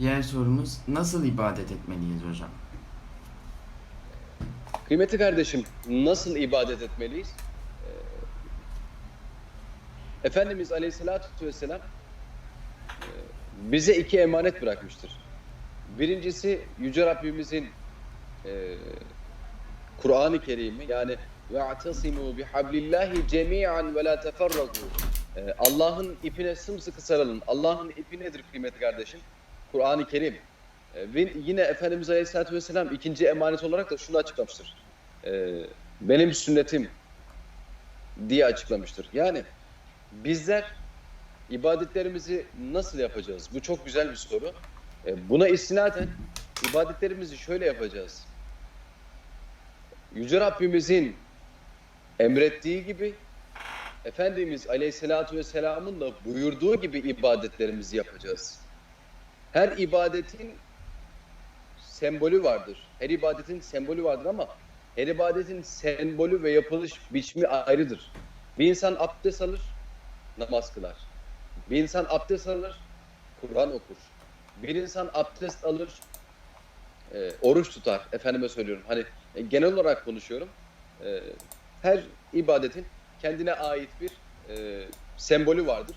Diğer sorumuz nasıl ibadet etmeliyiz hocam? Kıymetli kardeşim, nasıl ibadet etmeliyiz? Ee, Efendimiz Aleyhisselatü Vesselam e, bize iki emanet bırakmıştır. Birincisi Yüce Rabbimizin e, Kur'an-ı Kerim'i yani وَاَعْتَصِمُوا بِحَبْلِ اللّٰهِ جَمِيعًا وَلَا تَفَرَّقُوا Ee, Allah'ın ipine sımsıkı sarılın. Allah'ın ipi nedir kıymetli kardeşim? Kur'an-ı Kerim. Ee, Ve yine Efendimiz Aleyhisselatü Vesselam ikinci emanet olarak da şunu açıklamıştır. Ee, Benim sünnetim diye açıklamıştır. Yani bizler ibadetlerimizi nasıl yapacağız? Bu çok güzel bir soru. Ee, Buna istinaden ibadetlerimizi şöyle yapacağız. Yüce Rabbimizin emrettiği gibi Efendimiz Aleyhisselatü Vesselam'ın da buyurduğu gibi ibadetlerimizi yapacağız. Her ibadetin sembolü vardır. Her ibadetin sembolü vardır ama her ibadetin sembolü ve yapılış biçimi ayrıdır. Bir insan abdest alır, namaz kılar. Bir insan abdest alır, Kur'an okur. Bir insan abdest alır, e, oruç tutar. Efendime söylüyorum. Hani e, genel olarak konuşuyorum. E, her ibadetin kendine ait bir e, sembolü vardır.